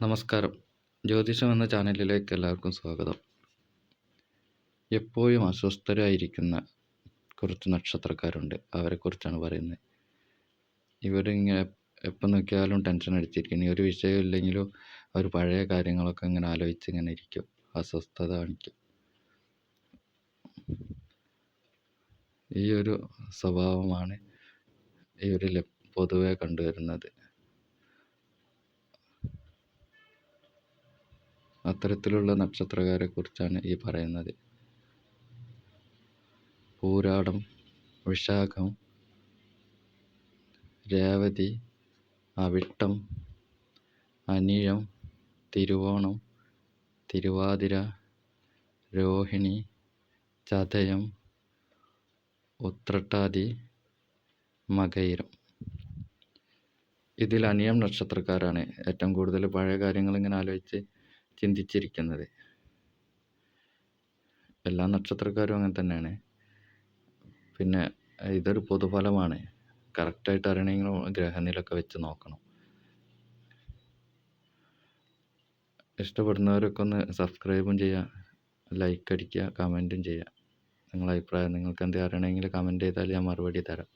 നമസ്കാരം. ജ്യോതിഷം എന്ന ചാനലിലേക്ക് എല്ലാവർക്കും സ്വാഗതം. എപ്പോഴും അസ്വസ്ഥരായിരിക്കുന്ന കുറച്ച് നക്ഷത്രക്കാരുണ്ട്. അവരെക്കുറിച്ചാണ് പറയുന്നത്. ഇവരിങ്ങനെ എപ്പോൾ നോക്കിയാലും ടെൻഷൻ അടിച്ചിരിക്കും ഇനി ഒരു വിഷയം ഇല്ലെങ്കിലും അവർ പഴയ കാര്യങ്ങളൊക്കെ ഇങ്ങനെ ആലോചിച്ച് ഇങ്ങനെ ഇരിക്കും. അസ്വസ്ഥത കാണിക്കും. ഈ ഒരു സ്വഭാവമാണ് ഇവരിൽ പൊതുവെ കണ്ടുവരുന്നത്. അത്തരത്തിലുള്ള നക്ഷത്രക്കാരെ കുറിച്ചാണ് ഈ പറയുന്നത്. പൂരാടം വിശാഖം രേവതി അവിട്ടം അനിഴം തിരുവോണം തിരുവാതിര രോഹിണി ചതയം ഉത്രട്ടാതി മകയിരം. ഇതിൽ അനിയം നക്ഷത്രക്കാരാണ് ഏറ്റവും കൂടുതൽ പഴയ കാര്യങ്ങൾ ഇങ്ങനെ ആലോചിച്ച് ചിന്തിച്ചിരിക്കുന്നത്. എല്ലാ നക്ഷത്രക്കാരും അങ്ങനെ തന്നെയാണ്. പിന്നെ ഇതൊരു പൊതുഫലമാണ്. കറക്റ്റായിട്ട് അറിയണമെങ്കിൽ ഗ്രഹനിലൊക്കെ വെച്ച് നോക്കണം. ഇഷ്ടപ്പെടുന്നവരൊക്കെ ഒന്ന് സബ്സ്ക്രൈബും ചെയ്യുക ലൈക്ക് അടിക്കുക കമന്റും ചെയ്യുക. നിങ്ങളുടെ അഭിപ്രായം നിങ്ങൾക്ക് എന്തെങ്കിലും അറിയണമെങ്കിൽ കമന്റ് ചെയ്താൽ ഞാൻ മറുപടി തരാം.